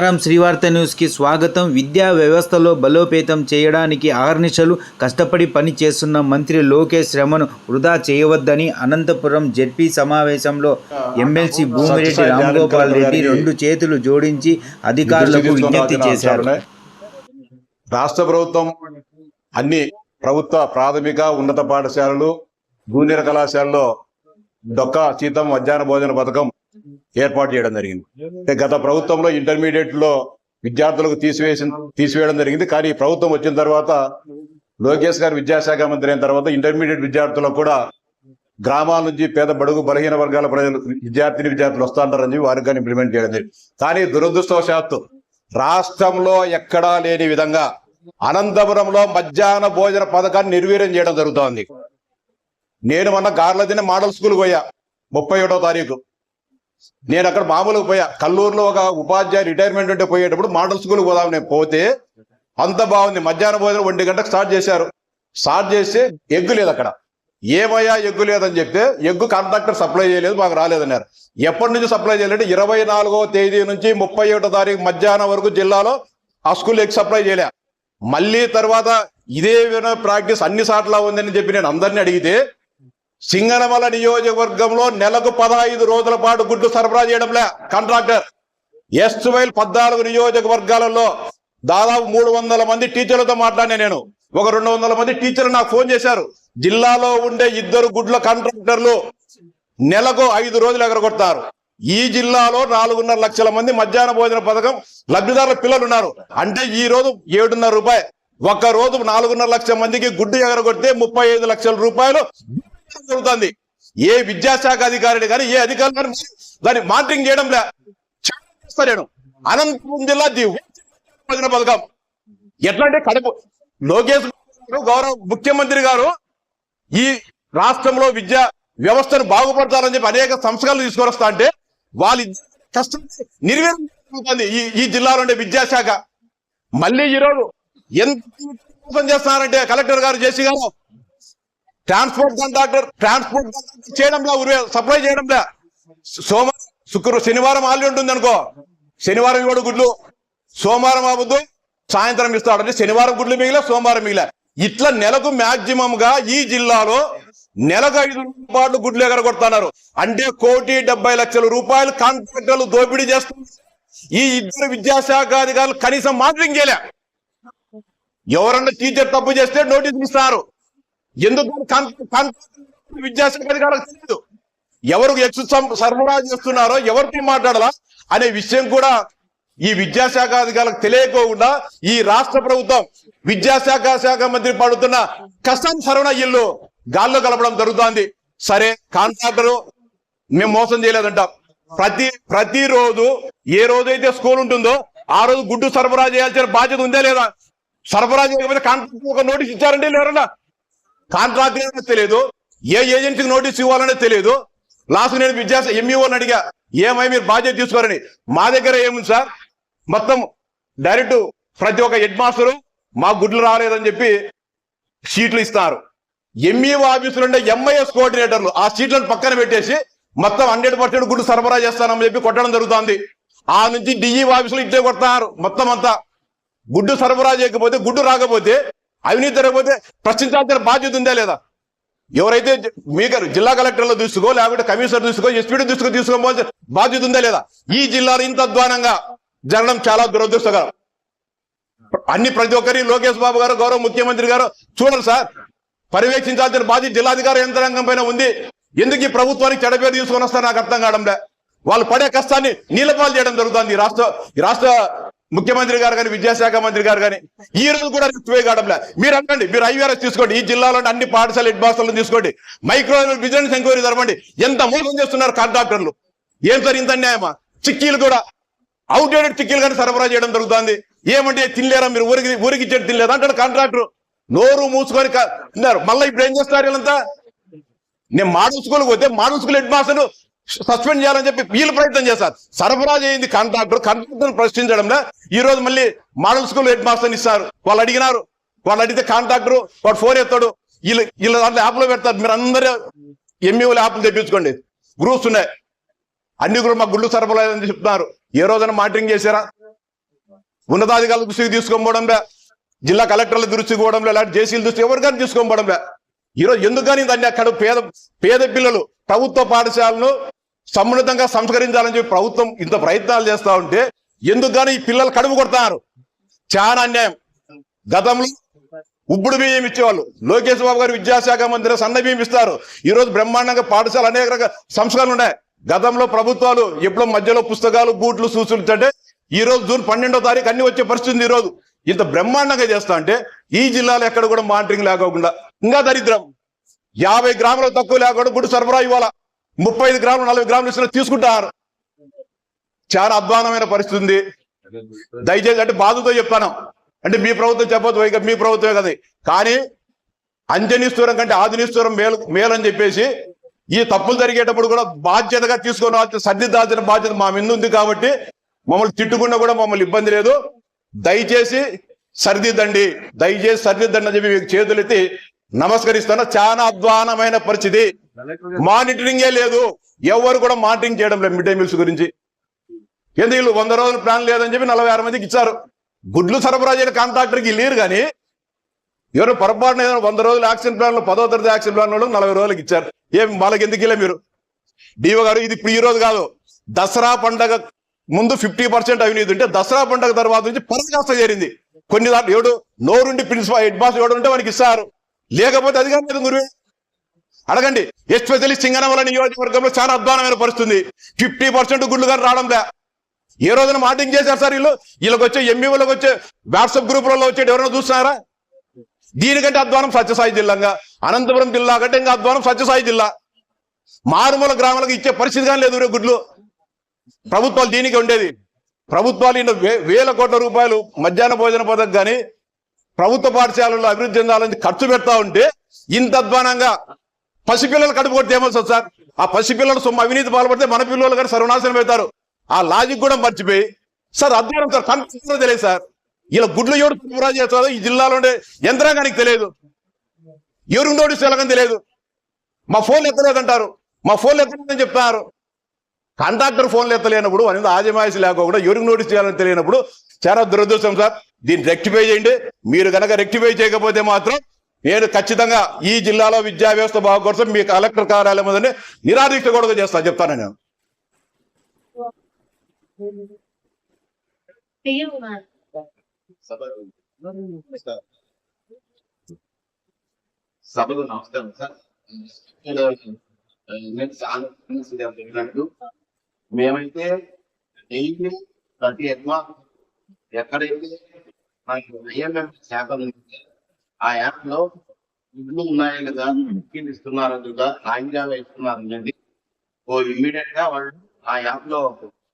నమస్కారం శ్రీవార్త న్యూస్కి స్వాగతం. విద్యా వ్యవస్థలో బలోపేతం చేయడానికి అహర్నిశలు కష్టపడి పని చేస్తున్న మంత్రి లోకేష్ శ్రమను వృధా చేయవద్దని అనంతపురం జెడ్పీ సమావేశంలో ఎమ్మెల్సీ భూమిరెడ్డి రామ్గోపాల్ రెడ్డి రెండు చేతులు జోడించి అధికారులకు విజ్ఞప్తి చేశారు. రాష్ట్ర ప్రభుత్వం అన్ని ప్రభుత్వ ప్రాథమిక ఉన్నత పాఠశాలలు జూనియర్ కళాశాలలో డొక్క శీతం మధ్యాహ్న భోజన పథకం ఏర్పాటు చేయడం జరిగింది. అంటే గత ప్రభుత్వంలో ఇంటర్మీడియట్లో విద్యార్థులకు తీసివేసి తీసివేయడం జరిగింది. కానీ ప్రభుత్వం వచ్చిన తర్వాత లోకేష్ గారు విద్యాశాఖ మంత్రి అయిన తర్వాత ఇంటర్మీడియట్ విద్యార్థులకు కూడా గ్రామాల నుంచి పేద బడుగు బలహీన వర్గాల ప్రజలు విద్యార్థిని విద్యార్థులు వస్తాంటారని చెప్పి వారికి కానీ ఇంప్లిమెంట్ చేయడం జరిగింది. కానీ దురదృష్టవశాత్తు రాష్ట్రంలో ఎక్కడా లేని విధంగా అనంతపురంలో మధ్యాహ్న భోజన పథకాన్ని నిర్వీర్యం చేయడం జరుగుతోంది. నేను మొన్న గార్లదిన మోడల్ స్కూల్ పోయా ముప్పై ఒకటో తారీఖు. నేను అక్కడ మామూలుగా పోయా. కల్లూరులో ఒక ఉపాధ్యాయ రిటైర్మెంట్ ఉంటే పోయేటప్పుడు మోడల్ స్కూల్ పోదాం నేను పోతే అంత బాగుంది. మధ్యాహ్నం భోజనం ఒంటి గంటకు స్టార్ట్ చేశారు. స్టార్ట్ చేస్తే ఎగ్గు లేదు అక్కడ. ఏమయ్యా ఎగ్గు లేదని చెప్తే ఎగ్గు కాంట్రాక్టర్ సప్లై చేయలేదు మాకు రాలేదన్నారు. ఎప్పటి నుంచి సప్లై చేయలేదు ఇరవై నాలుగో తేదీ నుంచి ముప్పై ఒకటో తారీఖు మధ్యాహ్నం వరకు జిల్లాలో ఆ స్కూల్ ఎగ్ సప్లై చేయలే. మళ్ళీ తర్వాత ఇదే ప్రాక్టీస్ అన్ని సార్లు ఉందని చెప్పి నేను అందరిని అడిగితే సింగనమల నియోజకవర్గంలో నెలకు పదహైదు రోజుల పాటు గుడ్డు సరఫరా చేయడంలే. కాంట్రాక్టర్ ఎస్టువైల్ పద్నాలుగు నియోజకవర్గాలలో దాదాపు మూడు వందల మంది టీచర్లతో మాట్లాడినా నేను. ఒక రెండు వందల మంది టీచర్లు నాకు ఫోన్ చేశారు. జిల్లాలో ఉండే ఇద్దరు గుడ్ల కాంట్రాక్టర్లు నెలకు ఐదు రోజులు ఎగరగొడతారు. ఈ జిల్లాలో నాలుగున్నర లక్షల మంది మధ్యాహ్న భోజన పథకం లబ్ధిదారుల పిల్లలు ఉన్నారు. అంటే ఈ రోజు ఏడున్నర రూపాయలు. ఒక్క రోజు నాలుగున్నర లక్షల మందికి గుడ్డు ఎగరగొడితే ముప్పై ఐదు లక్షల రూపాయలు జరుగుతుంది. ఏ విద్యాశాఖ అధికారిని కానీ ఏ అధికారులు కానీ దాన్ని మానిటరింగ్ చేయడం లే. నేను. అనంతపురం జిల్లా ది పథకం. ఎట్లా అంటే కడప లోకేష్ గౌరవ ముఖ్యమంత్రి గారు ఈ రాష్ట్రంలో విద్యా వ్యవస్థను బాగుపడతారని చెప్పి అనేక సంస్కరణలు తీసుకొస్తా అంటే వాళ్ళ కష్టం నిర్వీర్యం ఈ ఈ జిల్లాలో ఉండే విద్యాశాఖ. మళ్ళీ ఈరోజు ఎంత చేస్తున్నారంటే కలెక్టర్ గారు జేసీ గారు ట్రాన్స్పోర్ట్ కాంట్రాక్టర్ ట్రాన్స్పోర్ట్ చేయడంలో సప్లై చేయడంలా. సోమవారం శుక్రవారం శనివారం ఆల్రెడీ ఉంటుంది అనుకో శనివారం ఇవ్వడు గుడ్లు సోమవారం అవ్వద్దు సాయంత్రం ఇస్తాడు. అంటే శనివారం గుడ్లు మిగిలిన సోమవారం మిగిలిన ఇట్లా నెలకు మాక్సిమం గా ఈ జిల్లాలో నెలకు ఐదు రూపాయలు గుడ్లు ఎగరగొడుతున్నారు. అంటే కోటి డెబ్బై లక్షల రూపాయలు కాంట్రాక్టర్లు దోపిడీ చేస్తున్నారు. ఈ ఇద్దరు విద్యాశాఖ అధికారులు కనీసం మానిటరింగ్ చేయలే. ఎవరన్నా టీచర్ తప్పు చేస్తే నోటీసులు ఇస్తారు ఎందుకు కాన్- విద్యాశాఖ అధికారులకు తెలియదు ఎవరు ఎక్స్ సరఫరా చేస్తున్నారో ఎవరితో మాట్లాడాలా అనే విషయం కూడా ఈ విద్యాశాఖ అధికారులకు తెలియకోకుండా ఈ రాష్ట్ర ప్రభుత్వం విద్యాశాఖ శాఖ మంత్రి పడుతున్న కష్టం సరవణ ఇల్లు గాల్లో కలపడం జరుగుతోంది. సరే కాంట్రాక్టర్ మేము మోసం చేయలేదంటాం. ప్రతి ప్రతిరోజు ఏ రోజైతే స్కూల్ ఉంటుందో ఆ రోజు గుడ్డు సరఫరా చేయాల్సిన బాధ్యత ఉందా లేదా? సరఫరా చేయకపోతే కాంట్రాక్టర్ ఒక నోటీస్ ఇచ్చారండి లేరన్నా? కాంట్రాక్ట్ తెలియదు. ఏ ఏజెన్సీకి నోటీస్ ఇవ్వాలనే తెలియదు. లాస్ట్ నేను విద్యాస ఎంఈఓని అడిగా ఏమై మీరు బాధ్యత తీసుకోరని? మా దగ్గర ఏముంది సార్? మొత్తం డైరెక్ట్ ప్రతి ఒక్క హెడ్ మాస్టరు మా గుడ్లు రాలేదని చెప్పి సీట్లు ఇస్తారు. ఎంఈఓ ఆఫీసులు ఉండే ఎంఐఎస్ కోఆర్డినేటర్లు ఆ సీట్లను పక్కన పెట్టేసి మొత్తం హండ్రెడ్ పర్సెంట్ గుడ్డు సరఫరా చేస్తానని చెప్పి కొట్టడం జరుగుతుంది. ఆ నుంచి డిఈ ఆఫీసులు ఇట్టే కొడతారు మొత్తం అంతా. గుడ్డు సరఫరా చేయకపోతే గుడ్డు రాకపోతే అవినీతి జరగకపోతే ప్రశ్నించాల్సిన బాధ్యత ఉందా లేదా? ఎవరైతే మీకు జిల్లా కలెక్టర్లో తీసుకో లేకపోతే కమిషనర్ తీసుకో ఎస్పీడీ తీసుకో తీసుకోవాల్సిన బాధ్యత ఉందా లేదా? ఈ జిల్లాలో ఇంత అధ్వానంగా జరగడం చాలా దురదృష్టకరం. అన్ని ప్రతి ఒక్కరి లోకేష్ బాబు గారు గౌరవ ముఖ్యమంత్రి గారు చూడండి సార్ పర్యవేక్షించాల్సిన బాధ్యత జిల్లాధికార యంత్రాంగం పైన ఉంది. ఎందుకు ఈ ప్రభుత్వానికి చెడపేరు తీసుకొని వస్తారు నాకు అర్థం కావడంలే. వాళ్ళు పడే కష్టాన్ని నీలపాలు చేయడం జరుగుతుంది ఈ రాష్ట్ర ఈ రాష్ట్ర ముఖ్యమంత్రి గారు కానీ విద్యాశాఖ మంత్రి గారు కానీ ఈ రోజు కూడా రిక్వే కావడంలే మీరు అనండి మీరు ఐవీఆర్ఎస్ తీసుకోండి ఈ జిల్లాలో అన్ని పాఠశాల హెడ్ మాస్టర్లను తీసుకోండి మైక్రో బిజినెస్ ఎంక్వైరీ జరపండి. ఎంత మోసం చేస్తున్నారు కాంట్రాక్టర్లు? ఏం సార్ ఇంత అన్యాయమా? చిక్కీలు కూడా అవుట్డేటెడ్ చిక్కీలు కానీ సరఫరా చేయడం జరుగుతుంది. ఏమంటే తినలేరా మీరు? ఊరికి ఊరికి ఇచ్చేది తినలేదా? అంటాడు కాంట్రాక్టర్. నోరు మూసుకొని ఉన్నారు. మళ్ళీ ఇప్పుడు ఏం చేస్తారు వీళ్ళంతా? నేను మోడల్ స్కూల్ పోతే model school head master suspend చేయాలని చెప్పి వీళ్ళు ప్రయత్నం చేస్తారు సరఫరా చేయింది కాంట్రాక్టర్. కాంట్రాక్టర్ ప్రశ్నించడంలో ఈ రోజు మళ్ళీ మోడల్ స్కూల్ హెడ్ మాస్టర్ని ఇస్తారు. వాళ్ళు అడిగినారు. వాళ్ళు అడిగితే కాంట్రాక్టర్ వాడు ఫోన్ ఎత్తాడు. వీళ్ళు వీళ్ళ దాంట్లో యాప్లో పెడతారు. మీరు అందరూ ఎంఈఓల యాప్లు తెప్పించుకోండి. గ్రూప్స్ ఉన్నాయి. అన్ని కూడా మా గుళ్ళు సరఫరా అని చెప్తున్నారు. ఏ రోజైనా మానిటరింగ్ చేశారా? ఉన్నతాధికారుల దృష్టికి తీసుకోకపోవడంలే జిల్లా కలెక్టర్ల దృష్టికి పోవడంలే ఇలాంటి జేసీల దృష్టి ఎవరికైనా కానీ తీసుకోకపోవడంలే ఈరోజు ఎందుకు కానీ దాన్ని అక్కడ పేద పేద పిల్లలు ప్రభుత్వ పాఠశాలను సమున్నతంగా సంస్కరించాలని చెప్పి ప్రభుత్వం ఇంత ప్రయత్నాలు చేస్తా ఉంటే ఎందుకు కానీ ఈ పిల్లలు కడుపు కొడతారు చాలా అన్యాయం. గతంలో ఉబ్బుడు బియ్యం ఇచ్చేవాళ్ళు. లోకేష్ బాబు గారు విద్యాశాఖ మంత్రి సన్న బియ్యం ఇస్తారు. ఈ రోజు బ్రహ్మాండంగా పాఠశాల అనేక రకాల సంస్కరణలు ఉన్నాయి. గతంలో ప్రభుత్వాలు ఎప్పుడో మధ్యలో పుస్తకాలు బూట్లు సూచనలు ఈ రోజు జూన్ పన్నెండో తారీఖు అన్ని వచ్చే పరిస్థితి ఉంది ఈ రోజు ఇంత బ్రహ్మాండంగా చేస్తా అంటే ఈ జిల్లాలో ఎక్కడ కూడా మానిటరింగ్ లేకోకుండా ఇంకా దరిద్రం. యాభై గ్రాములకు తక్కువ లేకుండా గుడి సరఫరా ఇవ్వాలా? ముప్పై ఐదు గ్రాములు నలభై గ్రాములు ఇస్తున్న తీసుకుంటారు. చాలా అధ్వానమైన పరిస్థితి ఉంది. దయచేసి అంటే బాధతో చెప్పాను. అంటే మీ ప్రభుత్వం చెప్పదు ఇక మీ ప్రభుత్వమే కదా. కానీ అంజనీశ్వరం కంటే ఆదినీశ్వరం మేలు మేలని చెప్పేసి ఈ తప్పులు జరిగేటప్పుడు కూడా బాధ్యతగా తీసుకొని రావాల్సిన సర్దిద్దాల్సిన బాధ్యత మా మీద ఉంది కాబట్టి మమ్మల్ని తిట్టుకున్నా కూడా మమ్మల్ని ఇబ్బంది లేదు. దయచేసి సరిదిద్దండి. దయచేసి సరిదిద్దండి అని చెప్పి మీకు చేతులెత్తి నమస్కరిస్తాను చాలా అధ్వానమైన పరిస్థితి. మానిటరింగే లేదు. ఎవరు కూడా మానిటరింగ్ చేయడం లేదు మిడ్ డే మీల్స్ గురించి. ఎందుకు వీళ్ళు వంద రోజుల ప్లాన్ లేదని చెప్పి నలభై ఆరు మందికి ఇచ్చారు. గుడ్లు సరఫరా చేయని కాంట్రాక్టర్కి లేరు కానీ ఎవరు పొరపాటున ఏదైనా వంద రోజులు యాక్షన్ ప్లాన్లు పదో తరగతి యాక్షన్ ప్లాన్ వాళ్ళు నలభై రోజులకి ఇచ్చారు. ఏం వాళ్ళకి ఎందుకు ఇలా మీరు? డిఓ గారు ఇది ఇప్పుడు ఈ రోజు కాదు. దసరా పండగ ముందు ఫిఫ్టీ పర్సెంట్ అవినీతి ఉంటే దసరా పండగ తర్వాత నుంచి పరకాస్త చేరింది. కొన్ని దాంట్లో ఎవడు నోరుండి ప్రిన్సిపల్ హెడ్ మాస్టర్ ఎవడు ఉంటే వానికి ఇస్తారు. లేకపోతే అది కానీ గురువే. అడగండి. ఎస్పెషల్లీ సింగనమల నియోజకవర్గంలో చాలా అధ్వానమైన పరిస్థితుంది. ఫిఫ్టీ పర్సెంట్ గుళ్ళు కానీ రావడంలే. ఏ రోజున మాటింగ్ చేశారు సార్ వీళ్ళు? వీళ్ళకి వచ్చే ఎంబీఓలకు వచ్చే వాట్సాప్ గ్రూపులలో వచ్చేటి ఎవరైనా చూస్తున్నారా? దీనికంటే అధ్వానం సత్యసాయి జిల్లాగా అనంతపురం జిల్లా కంటే ఇంకా అధ్వానం సత్యసాయి జిల్లా. మారుమూల గ్రామాలకు ఇచ్చే పరిస్థితి కానీ లేదు గుడ్లు. ప్రభుత్వాలు దీనికి ఉండేది. ప్రభుత్వాలు ఇన్ని వే- వేల కోట్ల రూపాయలు మధ్యాహ్న భోజన పథకం కానీ ప్రభుత్వ పాఠశాలలో అభివృద్ధి చెందాలని ఖర్చు పెడతా ఉంటే ఇంత అధ్వానంగా పసిపిల్లలు కడుపు కొడితే ఏమొస్తుంది సార్? ఆ పసిపిల్లలు సొమ్ము అవినీతి పాల్పడితే మన పిల్లలు కానీ సర్వనాశనం అవుతారు. ఆ లాజిక్ కూడా మర్చిపోయి. సార్ అధ్వానం సార్ కన్ఫ్యూజన్ తెలియదు సార్. ఇలా గుడ్లు ఎవరు సరఫరా చేస్తారో ఈ జిల్లాలో ఉండే యంత్రాంగానికి తెలియదు. ఎవరికి నోటీస్ వెళ్ళకని తెలియదు. మా ఫోన్లు ఎత్తలేదంటారు. మా ఫోన్లు ఎత్తలేదని చెప్తున్నారు. కాంట్రాక్టర్ ఫోన్లు ఎత్తలేనప్పుడు అనేది ఆజమాయిషి లేకుండా ఎవరికి నోటీస్ చేయాలని తెలియనప్పుడు చాలా దురదృష్టం సార్. దీన్ని రెక్టిఫై చేయండి. మీరు కనుక రెక్టిఫై చేయకపోతే మాత్రం నేను ఖచ్చితంగా ఈ జిల్లాలో విద్యా వ్యవస్థ బాగు కోసం మీ కలెక్టర్ కార్యాలయం ముందని నిరాదీక్ష కూడా చేస్తా చెప్తాను నేను. సభకు నమస్కారం సార్. నేను మేమైతే డైలీ ప్రతి ఎగ్మా ఎక్కడైతే మనకి ఐఎంఎం శాఖ ఆ యాప్లో ఇల్లు ఉన్నాయి కదా బుకింగ్ ఇస్తున్నారు కదా ఆంగ్లాగా ఇస్తున్నారు అనేది. ఓ ఇమ్మీడియట్గా వాళ్ళు ఆ యాప్లో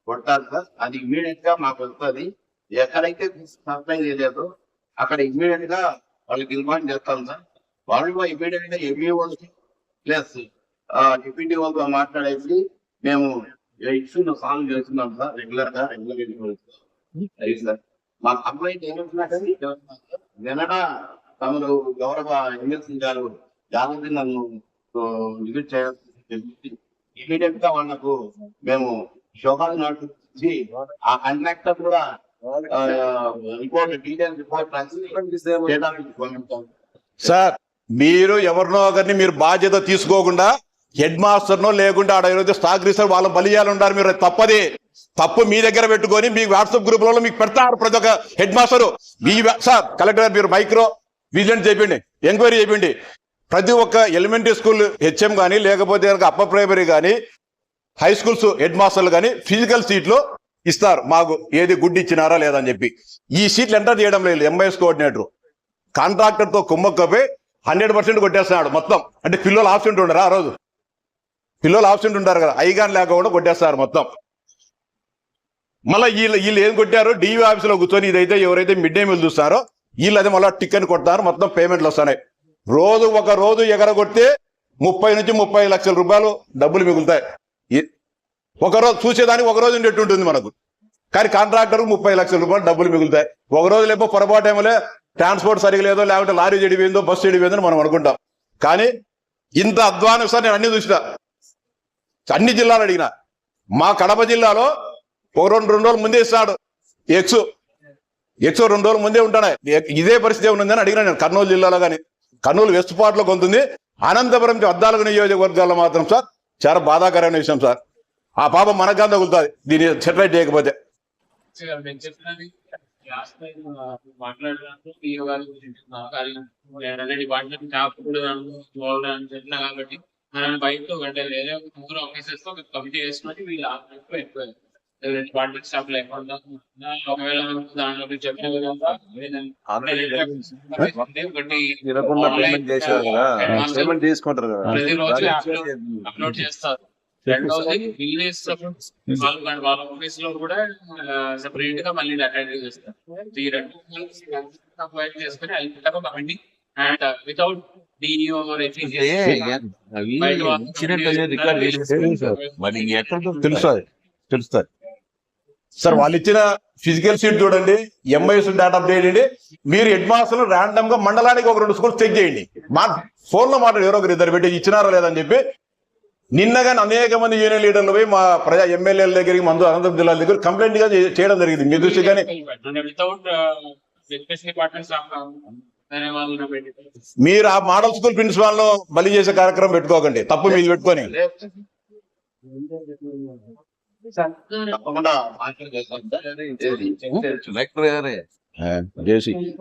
కొడతారు సార్. అది ఇమ్మీడియట్గా మాకు వస్తుంది ఎక్కడైతే సప్లై చేయలేదో అక్కడ ఇమ్మీడియట్గా వాళ్ళకి ఇన్ఫార్మ్ చేస్తాం సార్. వాళ్ళు ఇమ్మీడియట్గా ఎంఈఓ ప్లస్ డిప్యూటీ వాళ్ళతో మాట్లాడేసి మేము ఇష్యూను సాల్వ్ చేస్తున్నాం సార్. రెగ్యులర్గా రెగ్యులర్ అది సార్. మా కంప్లైంట్ ఏమంటున్నారని వెనక తమరు గౌరవ ఎమ్మెల్సీ గారు జాగ్రత్త నన్ను విజిట్ చేయాల్సి ఇమీడియట్గా వాళ్ళకు మేము శోకాలు నడిపించి ఆ కంట్రాక్టర్ కూడా రిపోర్ట్ డీటెయిల్ రిపోర్ట్ సార్ మీరు ఎవరినో ఒకరిని మీరు బాధ్యత తీసుకోకుండా హెడ్ మాస్టర్నో లేకుండా ఆడ ఈరోజు స్టాక్ రిసర్వ్ వాళ్ళ బలియాలు ఉండాలి మీరు అది తప్పది. తప్పు మీ దగ్గర పెట్టుకొని మీ వాట్సాప్ గ్రూపులలో మీకు పెడతారు ప్రతి ఒక్క హెడ్ మాస్టర్. మీ సార్ కలెక్టర్ మీరు మైక్రో విజిలెంట్ చేయండి ఎంక్వైరీ చేయండి ప్రతి ఒక్క ఎలిమెంటరీ స్కూల్ హెచ్ఎం కానీ లేకపోతే కనుక అప్పర్ ప్రైమరీ కానీ హై స్కూల్స్ హెడ్ మాస్టర్లు కానీ ఫిజికల్ సీట్లు ఇస్తారు. మాకు ఏది గుడ్డి ఇచ్చినారా లేదా అని చెప్పి. ఈ సీట్లు ఎంటర్ చేయడం లేదు ఎంఐఎస్ కోఆర్డినేటర్. కాంట్రాక్టర్తో కుమ్మక్కపై హండ్రెడ్ పర్సెంట్ కొట్టేస్తున్నాడు మొత్తం. అంటే పిల్లలు ఆబ్సెంట్ ఉండరా ఆ రోజు? పిల్లలు ఆబ్సెంట్ ఉంటారు కదా ఐగాన్ లేకుండా కొట్టేస్తారు మొత్తం. మళ్ళీ వీళ్ళు వీళ్ళు ఏం కొట్టారు? డివి ఆఫీస్లో కూర్చొని ఇదైతే ఎవరైతే మిడ్ డే మీల్ చూస్తారో వీళ్ళు అదే మళ్ళీ టిక్ అని కొడతారు. మొత్తం పేమెంట్లు వస్తున్నాయి. రోజు ఒక రోజు ఎగరగొడితే ముప్పై నుంచి ముప్పై లక్షల రూపాయలు డబ్బులు మిగులుతాయి. ఒకరోజు ఒక రోజు చూసేదానికి ఒక రోజు ఉండేట్టు ఉంటుంది మనకు. కానీ కాంట్రాక్టర్ ముప్పై లక్షల రూపాయలు డబ్బులు మిగులుతాయి. ఒక రోజు లేపో పొరపాటు ఏమోలే ట్రాన్స్పోర్ట్ సరిగా లేదో లేకపోతే లారీ చెడిపోయిందో బస్సు చెడిపోయిందో మనం అనుకుంటాం. కానీ ఇంత అధ్వానం సార్ నేను అన్ని చూసిన. అన్ని జిల్లాలు అడిగిన. మా కడప జిల్లాలో ఓ రెండు రెండు రోజులు ముందే ఇస్తాడు ఎక్స్ ఎక్స్ రెండు రోజులు ముందే ఉంటాడు. ఇదే పరిస్థితి ఉందని అడిగినాను నేను కర్నూలు జిల్లాలో కానీ కర్నూలు వెస్ట్ పార్ట్ కొంతుంది అనంతపురం అద్దాలకు నియోజకవర్గాల్లో మాత్రం సార్ చాలా బాధాకరమైన విషయం సార్. ఆ పాపం మనకు తగులుతుంది. దీన్ని సెటిలైట్ చేయకపోతే. కాబట్టి మనం బయట అంటే వేరే ముగ్గురు ఆఫీసర్స్తో కమిటీ వేసుకొని వీళ్ళు ఎక్కువ ఎక్కువ లేకుండా ఒకవేళ దాంట్లో చెప్పిన విధంగా ఒకటి పేమెంట్ తీసుకుంటారు కదా. ప్రతిరోజు అప్లోడ్ చేస్తారు. రెండోది వాళ్ళు ఆఫీస్లో కూడా సెపరేట్గా మళ్ళీ అటెండ్ చేస్తారు. ఈ రెండు కంపైల్ చేసుకుని ultimate committee and without DO అవి సార్ వాళ్ళు ఇచ్చిన ఫిజికల్ షీట్ చూడండి ఎంఐఎస్ డేటా చేయండి మీరు హెడ్ మాస్టర్ ర్యాండమ్గా మండలానికి ఒక రెండు స్కూల్స్ చెక్ చేయండి. మా ఫోన్లో మాట ఎవరో ఒకరు ఇద్దరు పెట్టి ఇచ్చినారో లేదని చెప్పి. నిన్నగా అనేక మంది యూనియన్ లీడర్లు పోయి మా ప్రజా ఎమ్మెల్యేల దగ్గరికి మందు అనంతపురం జిల్లాల దగ్గర కంప్లైంట్గా చేయడం జరిగింది. మీ దృష్టి కానీ మీరు ఆ మోడల్ స్కూల్ ప్రిన్సిపాల్ను బలి చేసే కార్యక్రమం పెట్టుకోకండి. తప్పు మీరు పెట్టుకొని. తప్పకుండా మాట్లాడేస్తాం. సార్. లెక్టర్ గారే. చేసి